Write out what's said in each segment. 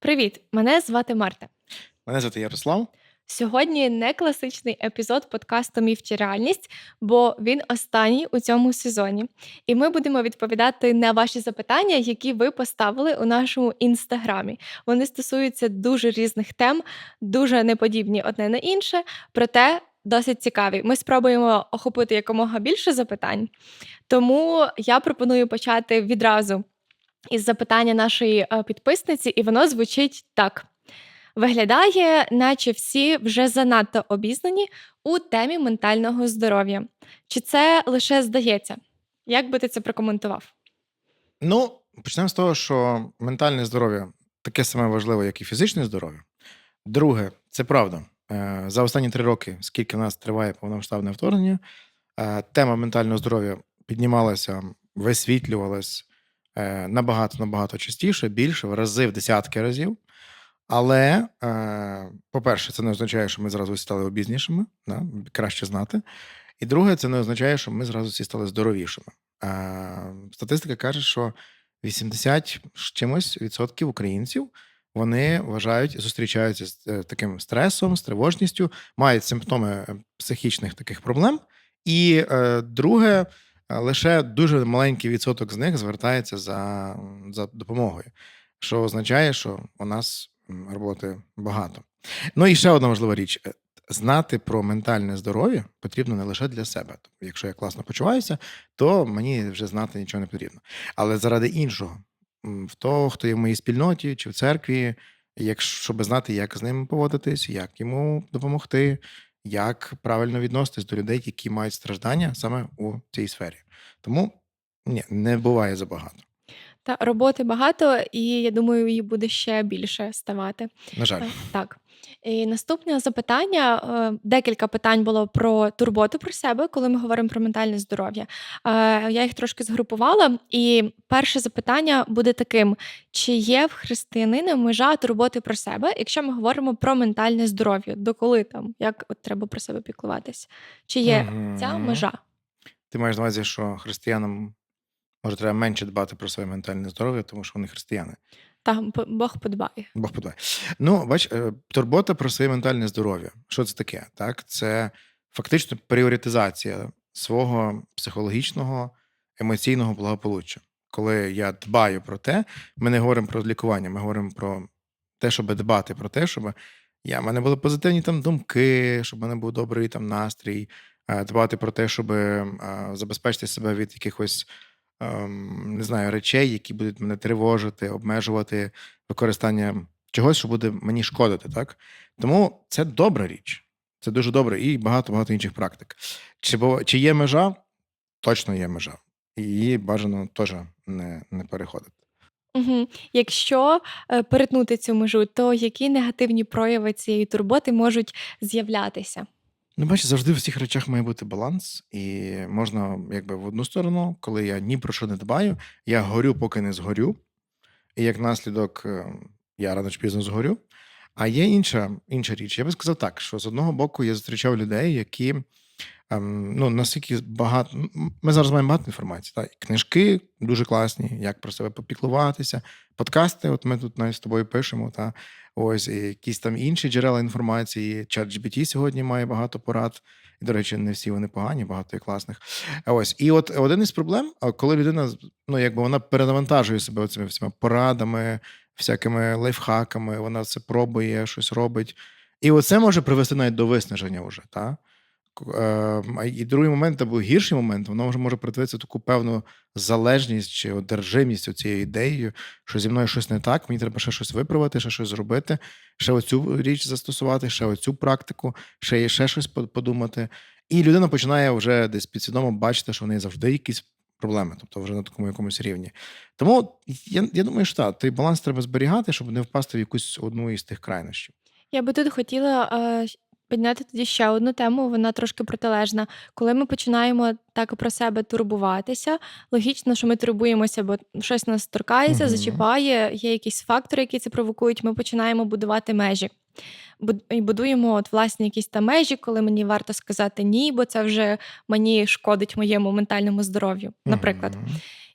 Привіт! Мене звати Марта. Мене звати Ярослав. Сьогодні не класичний епізод подкасту Міф чи реальність, бо він останній у цьому сезоні. І ми будемо відповідати на ваші запитання, які ви поставили у нашому інстаграмі. Вони стосуються дуже різних тем, дуже неподібні одне на інше, проте досить цікаві. Ми спробуємо охопити якомога більше запитань. Тому я пропоную почати відразу із запитання нашої е, підписниці, і воно звучить так. Виглядає, наче всі вже занадто обізнані у темі ментального здоров'я. Чи це лише здається? Як би ти це прокоментував? Ну, почнемо з того, що ментальне здоров'я таке саме важливе, як і фізичне здоров'я. Друге, це правда. Е, За останні три роки, скільки в нас триває повномасштабне вторгнення, е, тема ментального здоров'я піднімалася, висвітлювалась набагато набагато частіше, більше, в рази, в десятки разів. Але, е, по-перше, це не означає, що ми зразу стали обізнішими, да? краще знати. І друге, це не означає, що ми зразу всі стали здоровішими. Е, Статистика каже, що 80 з чимось відсотків українців вони вважають і зустрічаються з е, таким стресом, з тривожністю, мають симптоми е, психічних таких проблем. І е, друге, е, лише дуже маленький відсоток з них звертається за, за допомогою, що означає, що у нас роботи багато. Ну і ще одна важлива річ: Е, знати про ментальне здоров'я потрібно не лише для себе. Тобто, якщо я класно почуваюся, то мені вже знати нічого не потрібно. Але заради іншого, в того, хто є в моїй спільноті чи в церкві, як, щоб знати, як з ним поводитись, як йому допомогти, як правильно відноситись до людей, які мають страждання саме у цій сфері. Тому ні, не буває забагато. Та роботи багато, і я думаю, її буде ще більше ставати. На жаль. Е, Так. І наступне запитання. е, Декілька питань було про турботу про себе, коли ми говоримо про ментальне здоров'я. Е, Я їх трошки згрупувала. І перше запитання буде таким: чи є в християнина межа турботи про себе, якщо ми говоримо про ментальне здоров'я? Доколи там, як от треба про себе піклуватись? Чи є ця межа? Ти маєш на увазі, що християнам може треба менше дбати про своє ментальне здоров'я, тому що вони християни. Та Бог подбає. Бог подбає. Ну, бач, е, турбота про своє ментальне здоров'я. Що це таке? Так, це фактично пріоритизація свого психологічного, емоційного благополуччя. Коли я дбаю про те, ми не говоримо про лікування, ми говоримо про те, щоб дбати про те, щоб я, в мене були позитивні там думки, щоб в мене був добрий там настрій, е, дбати про те, щоб е, забезпечити себе від якихось ем, не знаю, речей, які будуть мене тривожити, обмежувати використання чогось, що буде мені шкодити. Так? Тому це добра річ. Це дуже добре і багато-багато інших практик. Чи, бо, чи є межа? Точно є межа. І її бажано теж не, не переходити. Угу. Якщо е, перетнути цю межу, то які негативні прояви цієї турботи можуть з'являтися? Ну, бачиш, завжди в усіх речах має бути баланс, і можна, якби в одну сторону, коли я ні про що не дбаю, я горю, поки не згорю. І як наслідок, е, я рано чи пізно згорю. А є інша, інша річ. Я би сказав так, що з одного боку я зустрічав людей, які ну, наскільки багато. Ми зараз маємо багато інформації. Так? Книжки дуже класні, як про себе попіклуватися, подкасти. От ми тут навіть з тобою пишемо. Та? Ось і якісь там інші джерела інформації. Чат сьогодні має багато порад. І, до речі, не всі вони погані, багато є класних. Ось. І от один із проблем, коли людина ну, якби вона перенавантажує себе цими всіма порадами, всякими лайфхаками, вона це пробує, щось робить. І оце може привести навіть до виснаження вже. Та? Е, І другий момент, або гірший момент, воно може може притворитися таку певну залежність чи одержимість цією ідеєю, що зі мною щось не так, мені треба ще щось виправити, ще щось зробити, ще оцю річ застосувати, ще оцю практику, ще є ще щось подумати. І людина починає вже десь підсвідомо бачити, що в неї завжди якісь проблеми, тобто вже на такому якомусь рівні. Тому я, я думаю, що так, той баланс треба зберігати, щоб не впасти в якусь одну із тих крайнощів. Я би тут хотіла е, підняти тоді ще одну тему, вона трошки протилежна. Коли ми починаємо так про себе турбуватися, логічно, що ми турбуємося, бо щось нас торкається, Угу. зачіпає, є якісь фактори, які це провокують. Ми починаємо будувати межі. І будуємо от власні якісь там межі, коли мені варто сказати ні, бо це вже мені шкодить моєму ментальному здоров'ю, наприклад. Угу.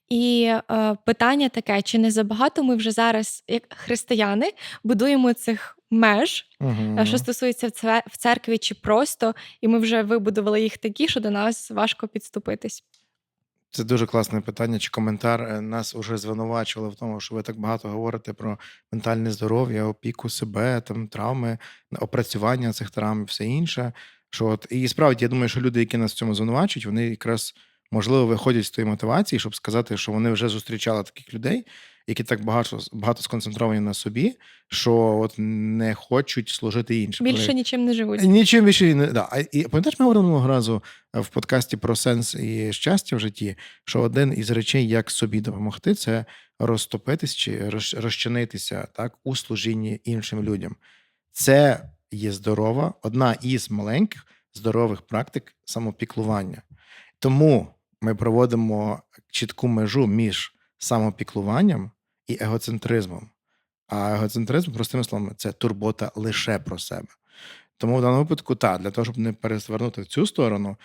І, е, питання таке: чи не забагато ми вже зараз, як християни, будуємо цих меж, е, що стосується в церкві чи просто, і ми вже вибудували їх такі, що до нас важко підступитись? Це дуже класне питання чи коментар. Е, нас уже звинувачували в тому, що ви так багато говорите про ментальне здоров'я, опіку себе, там травми, опрацювання цих травм і все інше. Що от і справді я думаю, що люди, які нас в цьому звинувачують, вони якраз можливо виходять з тої мотивації, щоб сказати, що вони вже зустрічали таких людей, які так багато багато сконцентровані на собі, що от не хочуть служити іншим. Більше Вони нічим не живуть. Нічим більше не да. І пам'ятаєш, ми говорили минулого разу в подкасті про сенс і щастя в житті, що один із речей, як собі допомогти, це розтопитись чи роз- розчинитися так у служінні іншим людям. Це є здорова, одна із маленьких здорових практик самопіклування. Тому ми проводимо чітку межу між самопіклуванням і егоцентризмом. А егоцентризм, простими словами, це турбота лише про себе. Тому в даному випадку, так, для того, щоб не пересвернути в цю сторону,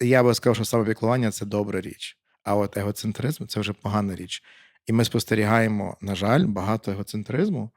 е, я би сказав, що самопіклування це добра річ. А от егоцентризм це вже погана річ. І ми спостерігаємо, на жаль, багато егоцентризму.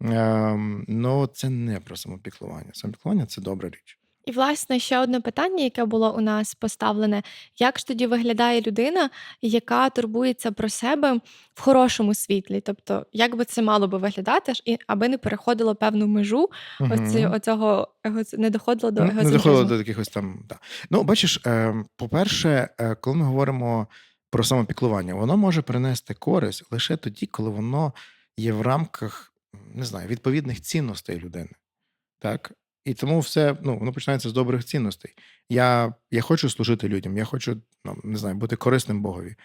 Ем, ну, це не про самопіклування. Самопіклування це добра річ. І, власне, ще одне питання, яке було у нас поставлене: як ж тоді виглядає людина, яка турбується про себе в хорошому світлі? Тобто, як би це мало би виглядати, і аби не переходило певну межу, оці, Угу. оцього не доходило до Не доходило до якихось там. Да. Ну, бачиш, ем, по-перше, е, коли ми говоримо про самопіклування, воно може принести користь лише тоді, коли воно є в рамках, не знаю, відповідних цінностей людини. Так? І тому все ну, воно починається з добрих цінностей. Я, я хочу служити людям, я хочу ну, не знаю, бути корисним Богові.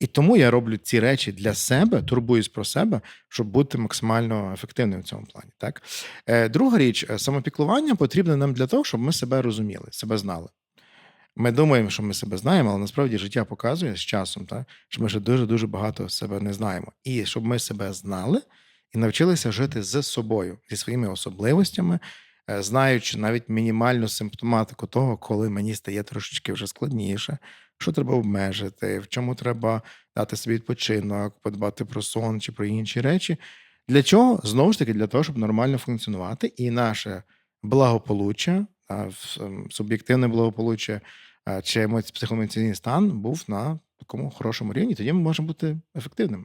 І тому я роблю ці речі для себе, турбуюсь про себе, щоб бути максимально ефективним в цьому плані. Так? Е, друга річ, е, самопіклування потрібне нам для того, щоб ми себе розуміли, себе знали. Ми думаємо, що ми себе знаємо, але насправді життя показує з часом, так, що ми ще дуже-дуже багато себе не знаємо. І щоб ми себе знали і навчилися жити з собою, зі своїми особливостями, знаючи навіть мінімальну симптоматику того, коли мені стає трошечки вже складніше, що треба обмежити, в чому треба дати собі відпочинок, подбати про сон чи про інші речі. Для чого? Знову ж таки, для того, щоб нормально функціонувати, і наше благополуччя, ем, суб'єктивне благополуччя чи емоці- психоемоційний стан був на такому хорошому рівні, тоді ми можемо бути ефективними.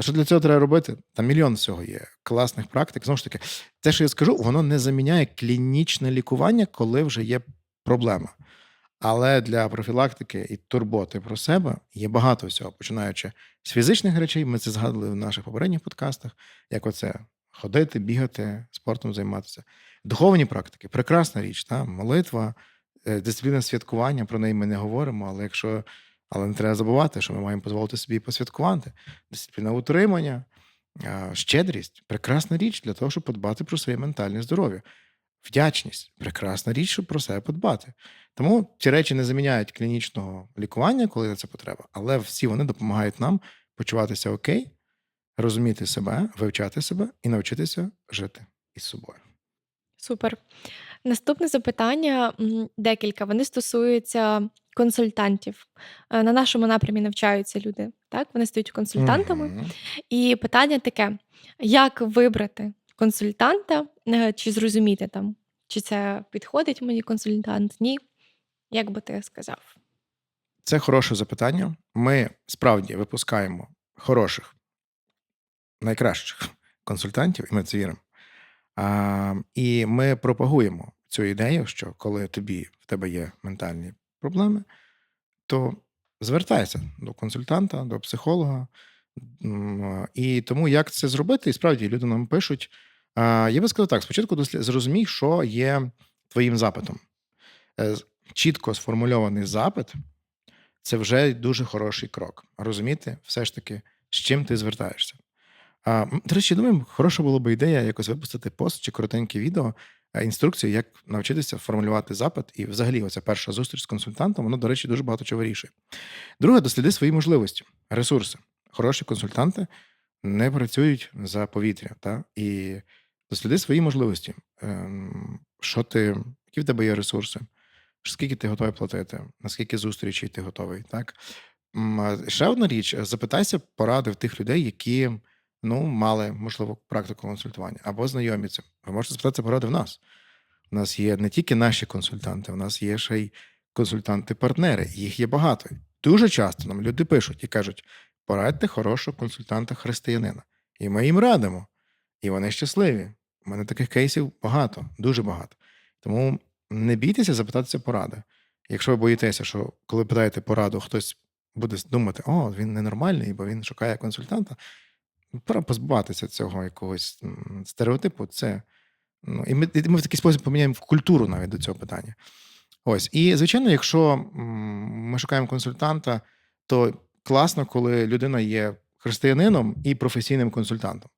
Що для цього треба робити? Там мільйон всього є класних практик. Знову ж таки, те, що я скажу, воно не заміняє клінічне лікування, коли вже є проблема. Але для профілактики і турботи про себе є багато всього, починаючи з фізичних речей. Ми це згадували в наших попередніх подкастах, як оце ходити, бігати, спортом займатися. Духовні практики прекрасна річ, та? молитва, е, дисципліна святкування. Про неї ми не говоримо, але якщо але не треба забувати, що ми маємо дозволити собі посвяткувати. Дисципліна утримання, щедрість прекрасна річ для того, щоб подбати про своє ментальне здоров'я. Вдячність прекрасна річ, щоб про себе подбати. Тому ці речі не заміняють клінічного лікування, коли на це потреба, але всі вони допомагають нам почуватися окей, розуміти себе, вивчати себе і навчитися жити із собою. Супер. Наступне запитання, декілька. Вони стосуються консультантів. Е, На нашому напрямі навчаються люди. Так, вони стають консультантами. Мгм. І питання таке: як вибрати консультанта, е, чи зрозуміти там, чи це підходить мені консультант? Ні. Як би ти сказав? Це хороше запитання. Ми справді випускаємо хороших, найкращих консультантів, і ми це віримо. А, і ми пропагуємо цю ідею, що коли тобі в тебе є ментальні проблеми, то звертайся до консультанта, до психолога. І тому як це зробити, і справді люди нам пишуть. Я би сказав так: спочатку дослі- зрозумій, що є твоїм запитом. Е, Чітко сформульований запит це вже дуже хороший крок. Розуміти, все ж таки, з чим ти звертаєшся. А, До речі, думаю, хороша була б ідея якось випустити пост чи коротеньке відео, е, інструкцію, як навчитися формулювати запит. І взагалі, оця перша зустріч з консультантом, воно, до речі, дуже багато чого вирішує. Друге, досліди свої можливості, ресурси. Хороші консультанти не працюють за повітря. Та? І досліди свої можливості. Ем, Що ти, які в тебе є ресурси, скільки ти готовий платити, наскільки зустрічей ти готовий, так? Ще одна річ: запитайся поради в тих людей, які ну, мали, можливо, практику консультування або знайомі цим. Ви можете запитатися поради в нас. У нас є не тільки наші консультанти, у нас є ще й консультанти-партнери. Їх є багато. Дуже часто нам люди пишуть і кажуть: порадьте хорошого консультанта-християнина. І ми їм радимо. І вони щасливі. У мене таких кейсів багато, дуже багато. Тому не бійтеся запитатися поради. Якщо ви боїтеся, що коли питаєте пораду, хтось буде думати, о, він ненормальний, бо він шукає консультанта. Пора позбуватися цього якогось стереотипу. Це, ну, і ми, і ми в такий спосіб поміняємо культуру навіть до цього питання. Ось. І, звичайно, якщо ми шукаємо консультанта, то класно, коли людина є християнином і професійним консультантом.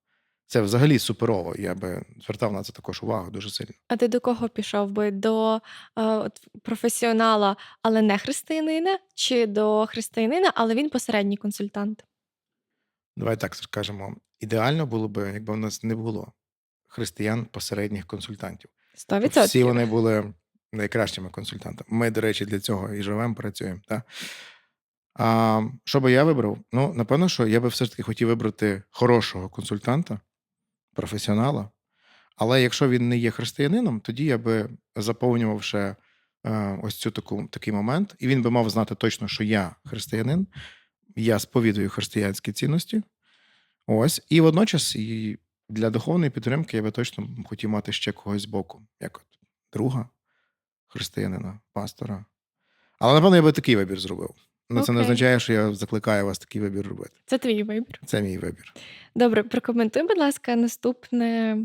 Це взагалі суперово. Я би звертав на це також увагу дуже сильно. А ти до кого пішов би? До е, професіонала, але не християнина, чи до християнина, але він посередній консультант? Давай так скажемо. Ідеально було б, якби в нас не було християн посередніх консультантів. Сто Щоб всі вони були найкращими консультантами. Ми, до речі, для цього і живемо, працюємо. Так? А, що би я вибрав? Ну, напевно, що я би все ж таки хотів вибрати хорошого консультанта, професіонала. Але якщо він не є християнином, тоді я би заповнював ще е, ось цю таку, такий момент, і він би мав знати точно, що я християнин, я сповідую християнські цінності. Ось, і водночас і для духовної підтримки я би точно хотів мати ще когось збоку, як от друга християнина, пастора. Але, напевно, я би такий вибір зробив. Ну, це не означає, що я закликаю вас такий вибір робити. Це твій вибір. Це мій вибір. Добре, прокоментуй, будь ласка, наступне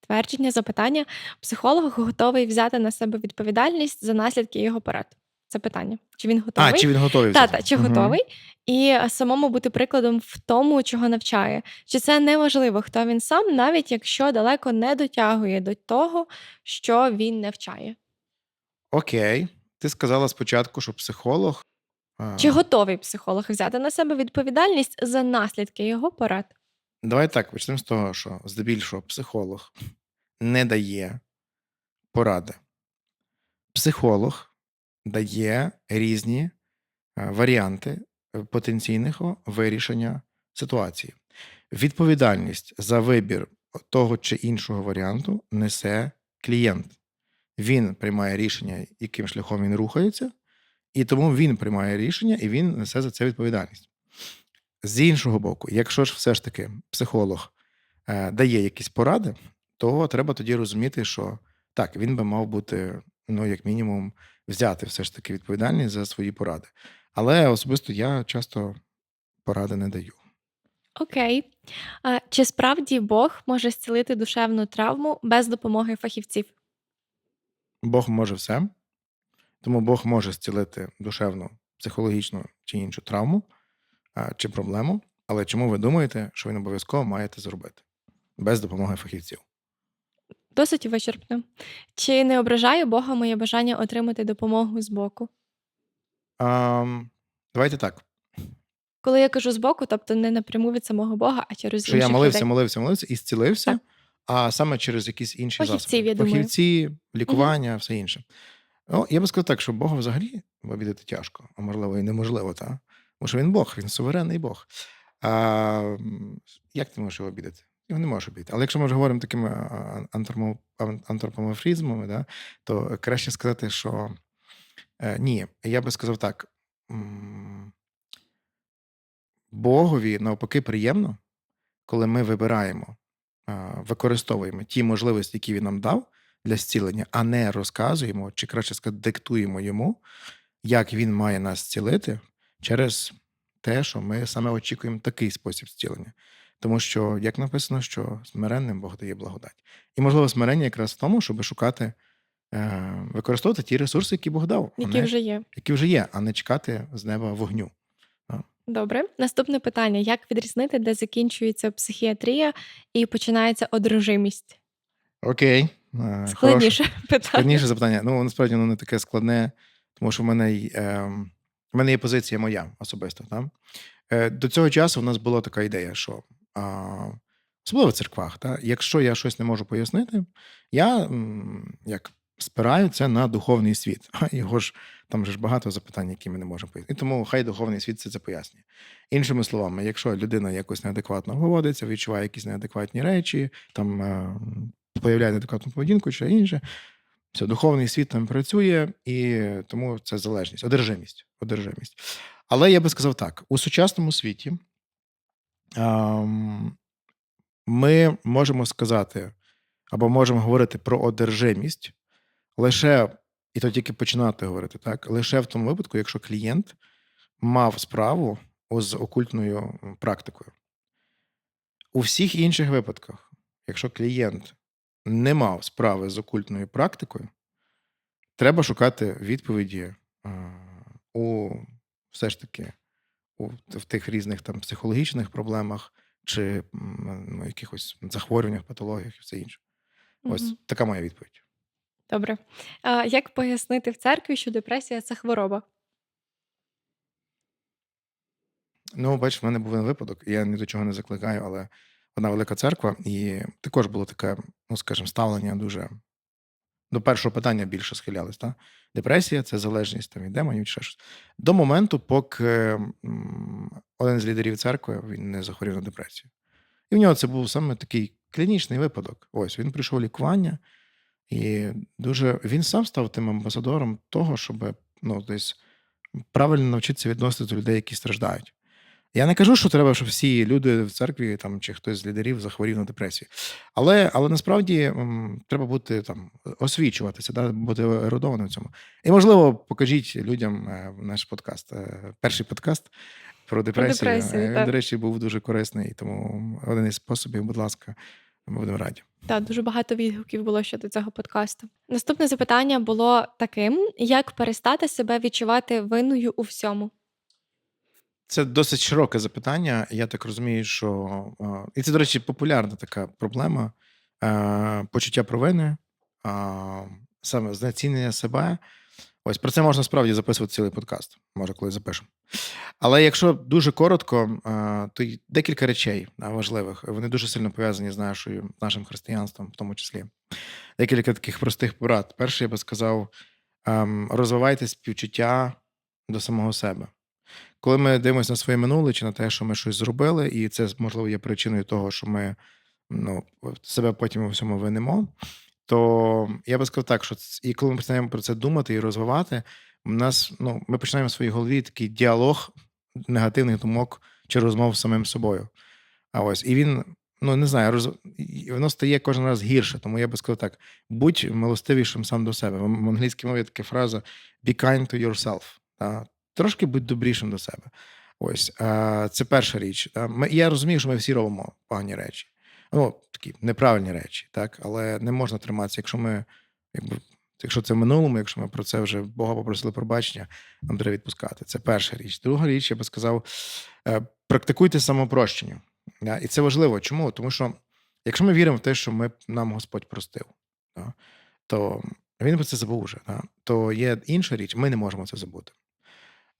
твердження, запитання. Психолог готовий взяти на себе відповідальність за наслідки його порад. Це питання. Чи він готовий? А, чи він готовий? Та, та, чи Мгм. готовий, і самому бути прикладом в тому, чого навчає. Чи це неважливо, хто він сам, навіть якщо далеко не дотягує до того, що він навчає. Окей. Ти сказала спочатку, що психолог. Чи готовий психолог взяти на себе відповідальність за наслідки його порад? Давай так, почнемо з того, що здебільшого психолог не дає поради. Психолог дає різні е, варіанти е, потенційного вирішення ситуації. Відповідальність за вибір того чи іншого варіанту несе клієнт. Він приймає рішення, яким шляхом він рухається, і тому він приймає рішення і він несе за це відповідальність. З іншого боку, якщо ж все ж таки психолог е, дає якісь поради, то треба тоді розуміти, що так, він би мав бути, ну, як мінімум, взяти все ж таки відповідальність за свої поради. Але особисто я часто поради не даю. Окей. А, чи справді Бог може зцілити душевну травму без допомоги фахівців? Бог може все, тому Бог може зцілити душевну, психологічну чи іншу травму а, чи проблему. Але чому ви думаєте, що він обов'язково має це зробити без допомоги фахівців? Досить вичерпно. Чи не ображає Бога моє бажання отримати допомогу збоку? А, давайте так. Коли я кажу збоку, тобто не напряму від самого Бога, а через що я молився, людей. молився, молився і зцілився, Так. а саме через якісь інші Фахівців, засоби. я думаю. Фахівці, лікування, все інше. Ну, я би сказав так, що Бога взагалі обідати тяжко, а можливо, і неможливо, та? Тому що він Бог, він суверенний Бог. А, як ти можеш його обідати? Його не можеш обідати. Але якщо ми вже говоримо такими антропоморфізмами, да, то краще сказати, що е, ні, я би сказав так. Богові навпаки приємно, коли ми вибираємо, використовуємо ті можливості, які він нам дав для зцілення, а не розказуємо, чи краще сказати, диктуємо йому, як він має нас зцілити через те, що ми саме очікуємо такий спосіб зцілення. Тому що, як написано, що смиренним Бог дає благодать. І, можливо, смирення якраз в тому, щоб шукати, е, використовувати ті ресурси, які Бог дав, які не, вже є. які вже є, а не чекати з неба вогню. Добре. Наступне питання: як відрізнити, де закінчується психіатрія і починається одружимість? Окей. е. Складніше питання. Складніше запитання. Ну, насправді воно не таке складне, тому що в мене, ем, в мене є позиція моя особисто. Там. Е, до цього часу в нас була така ідея, що особливо в церквах, та, якщо я щось не можу пояснити, я як спираю це на духовний світ. А його ж там же ж багато запитань, які ми не можемо пояснити. Тому хай духовний світ це, це пояснює. Іншими словами, якщо людина якось неадекватно поводиться, відчуває якісь неадекватні речі, там е, появляє неадекватну поведінку чи інше, все, духовний світ там працює, і тому це залежність, одержимість. одержимість. Але я би сказав так: у сучасному світі ми можемо сказати або можемо говорити про одержимість лише, і то тільки починати говорити, так, лише в тому випадку, якщо клієнт мав справу з окультною практикою. У всіх інших випадках, якщо клієнт не мав справи з окультною практикою, треба шукати відповіді е, у все ж таки в тих різних там психологічних проблемах чи ну, якихось захворюваннях, патологіях і все інше. Ось Мгм. така моя відповідь. Добре. А як пояснити в церкві, що депресія це хвороба? Ну, бачиш, в мене був випадок, я ні до чого не закликаю, але одна велика церква, і також було таке, ну скажімо, ставлення дуже до першого питання більше схилялись. Та? Депресія це залежність там, від демонів чи щось. До моменту, поки один з лідерів церкви він не захворів на депресію. І в нього це був саме такий клінічний випадок. Ось він прийшов лікування, і дуже він сам став тим амбасадором того, щоб ну, десь правильно навчитися відноситися до людей, які страждають. Я не кажу, що треба, щоб всі люди в церкві там чи хтось з лідерів захворів на депресію. Але, але насправді м, треба бути там освічуватися, да, бути ерудованим в цьому. І можливо, покажіть людям е, наш подкаст, е, перший подкаст про депресію. депресію, Е, так. до речі, був дуже корисний, тому один із способів, будь ласка, ми будемо раді. Так, дуже багато відгуків було щодо цього подкасту. Наступне запитання було таким: як перестати себе відчувати винною у всьому? Це досить широке запитання. Я так розумію, що і це, до речі, популярна така проблема почуття провини, саме знецінення себе. Ось про це можна справді записувати цілий подкаст. Може, коли запишемо. Але якщо дуже коротко, то й декілька речей важливих. Вони дуже сильно пов'язані з нашою нашим християнством, в тому числі. Декілька таких простих порад. Перше, я би сказав, ем, розвивайте співчуття до самого себе. Коли ми дивимося на своє минуле чи на те, що ми щось зробили, і це можливо є причиною того, що ми ну, себе потім у всьому винимо, то я би сказав так, що і коли ми починаємо про це думати і розвивати, у нас ну, ми починаємо в своїй голові такий діалог негативних думок чи розмов з самим собою. А ось і він, ну не знаю, роз... воно стає кожен раз гірше. Тому я би сказав так: будь милостивішим сам до себе. В в англійській мові така фраза be kind to yourself. Та? Трошки будь добрішим до себе. Ось це перша річ. Я розумію, що ми всі робимо погані речі. Ну, такі неправильні речі, так, але не можна триматися, якщо ми, якби, якщо це в минулому, якщо ми про це вже Бога попросили пробачення, нам треба відпускати. Це перша річ. Друга річ, я би сказав, е, практикуйте самопрощення. І це важливо. Чому? Тому що якщо ми віримо в те, що ми, нам Господь простив, то він про це забув. Да? То є інша річ, ми не можемо це забути.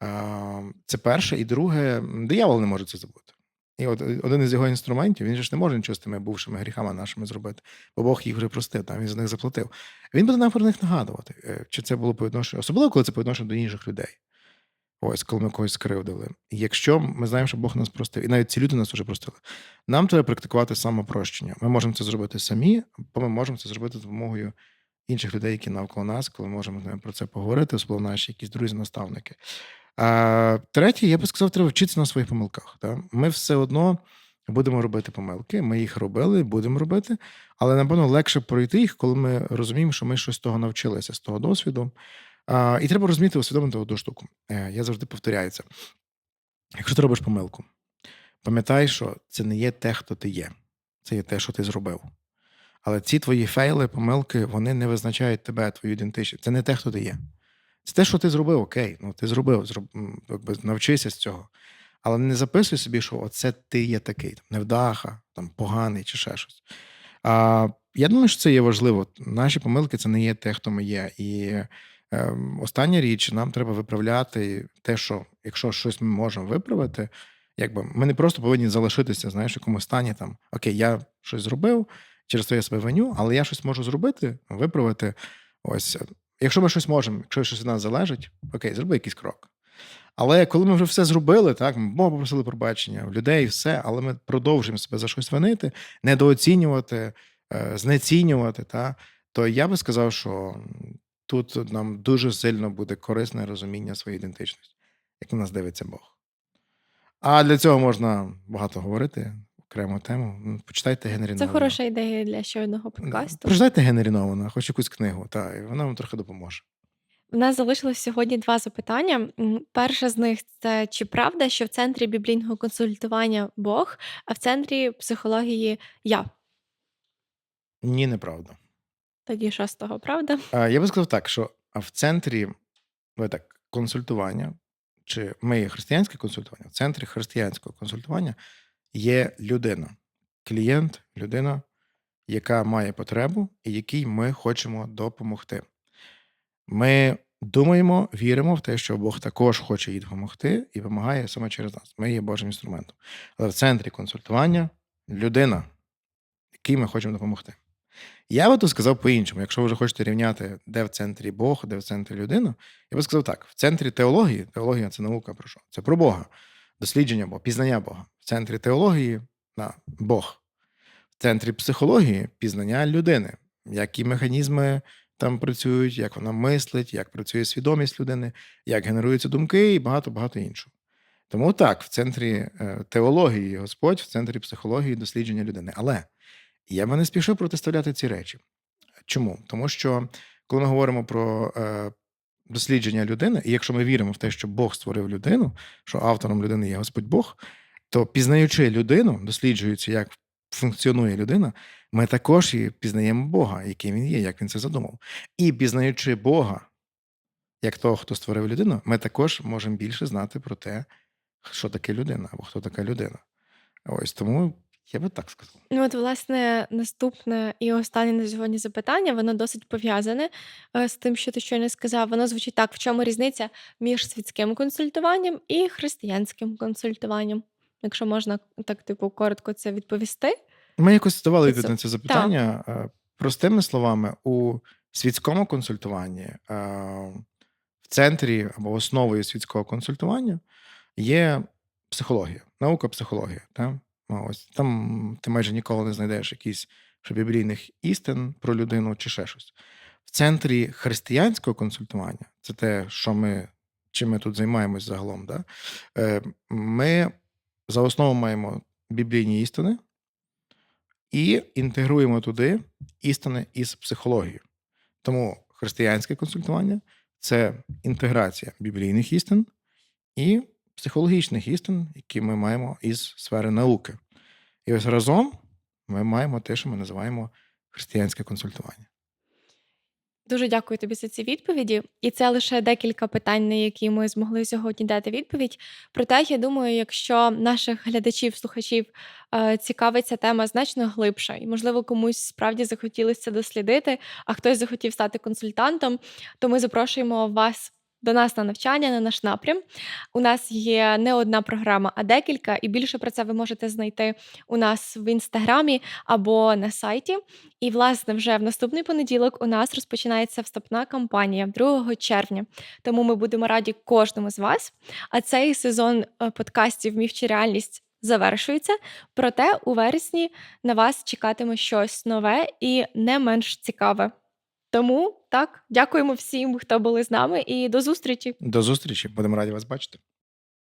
А, Це перше. І друге, диявол не може це забути. І от е, один із його інструментів, він же ж не може нічого з тими бувшими гріхами нашими зробити, бо Бог їх вже простив, там він за них заплатив. Він буде нам про них нагадувати, е, чи це було по відношенню, особливо коли це по відношенню до інших людей. Ось, коли ми когось скривдили. Якщо ми знаємо, що Бог нас простив, і навіть ці люди нас вже простили, нам треба практикувати самопрощення. Ми можемо це зробити самі, або ми можемо це зробити за допомогою інших людей, які навколо нас, коли можемо з ними про це поговорити, особливо наші якісь друзі-наставники. А третє, я би сказав, треба вчитися на своїх помилках. Та? Ми все одно будемо робити помилки, ми їх робили, будемо робити, але напевно легше пройти їх, коли ми розуміємо, що ми щось з того навчилися, з того досвіду. А, і треба розуміти, усвідомити одну штуку. Е, Я завжди повторяю це. Якщо ти робиш помилку, пам'ятай, що це не є те, хто ти є, це є те, що ти зробив. Але ці твої фейли, помилки, вони не визначають тебе, твою ідентичність. Це не те, хто ти є. Це те, що ти зробив, окей. Ну ти зробив, зроб, якби навчися з цього. Але не записуй собі, що оце ти є такий, там, невдаха, там, поганий чи ще щось. А, я думаю, що це є важливо. Наші помилки це не є те, хто ми є. І е, остання річ, нам треба виправляти те, що якщо щось ми можемо виправити, якби ми не просто повинні залишитися, знаєш, в якомусь стані там окей, я щось зробив, через це я себе виню, але я щось можу зробити, виправити. Ось, якщо ми щось можемо, якщо щось від нас залежить, окей, зроби якийсь крок. Але коли ми вже все зробили, так, ми попросили пробачення, в людей все, але ми продовжуємо себе за щось винити, недооцінювати, е, знецінювати, та, то я би сказав, що тут нам дуже сильно буде корисне розуміння своєї ідентичності, як на нас дивиться Бог. А для цього можна багато говорити, окрему тему. Почитайте Генрі Це хороша ідея для ще одного Да. подкасту. Прочитайте Генрі Нована, хоч якусь книгу, та, і вона вам трохи допоможе. У нас залишилось сьогодні два запитання. Перше з них це чи правда, що в центрі біблійного консультування Бог, а в центрі психології я? Ні, неправда. Тоді що з того, правда? Я би сказав так, що в центрі так, консультування, чи ми є християнське консультування, в центрі християнського консультування є людина, клієнт, людина, яка має потребу і якій ми хочемо допомогти. Ми думаємо, віримо в те, що Бог також хоче їй допомогти і допомагає саме через нас. Ми є Божим інструментом. Але в центрі консультування людина, якій ми хочемо допомогти. Я би тут сказав по-іншому. Якщо ви вже хочете рівняти, де в центрі Бог, де в центрі людина, я би сказав так: в центрі теології, теологія це наука про що? Це про Бога, дослідження Бога, пізнання Бога. В центрі теології на Бог. В центрі психології пізнання людини, які механізми там працюють, як вона мислить, як працює свідомість людини, як генеруються думки і багато-багато іншого. Тому так, в центрі е, теології Господь, в центрі психології дослідження людини. Але я би не спішив протиставляти ці речі. Чому? Тому що коли ми говоримо про е, дослідження людини, і якщо ми віримо в те, що Бог створив людину, що автором людини є Господь Бог, то пізнаючи людину, досліджуючи, як функціонує людина, ми також і пізнаємо Бога, яким він є, як він це задумав. І пізнаючи Бога, як того, хто створив людину, ми також можемо більше знати про те, що таке людина або хто така людина. Ось тому я би так сказав. Ну, от, власне, наступне і останнє на сьогодні запитання, воно досить пов'язане е, з тим, що ти щойно сказав. Воно звучить так: в чому різниця між світським консультуванням і християнським консультуванням? Якщо можна так, типу, коротко це відповісти. Ми якось давали відповідь на це запитання. Е, Простими словами, у світському консультуванні е, в центрі або основою світського консультування є психологія, наука психологія. Та? Ну, Ось там ти майже ніколи не знайдеш якісь біблійних істин про людину чи ще щось. В центрі християнського консультування, це те, що ми, чим ми тут займаємось загалом. Да? Е, Ми за основу маємо біблійні істини і інтегруємо туди істини із психологією. Тому християнське консультування це інтеграція біблійних істин і психологічних істин, які ми маємо із сфери науки. І ось разом ми маємо те, що ми називаємо християнське консультування. Дуже дякую тобі за ці відповіді. І це лише декілька питань, на які ми змогли сьогодні дати відповідь. Проте, я думаю, якщо наших глядачів, слухачів е, цікавить ця тема значно глибше, і, можливо, комусь справді захотілося дослідити, а хтось захотів стати консультантом, то ми запрошуємо вас. До нас на навчання, на наш напрям. У нас є не одна програма, а декілька, і більше про це ви можете знайти у нас в інстаграмі або на сайті. І, власне, вже в наступний понеділок у нас розпочинається вступна кампанія 2 червня. Тому ми будемо раді кожному з вас. А цей сезон е, подкастів Міф чи реальність завершується. Проте у вересні на вас чекатиме щось нове і не менш цікаве. Тому так, дякуємо всім, хто були з нами, і до зустрічі! До зустрічі, будемо раді вас бачити.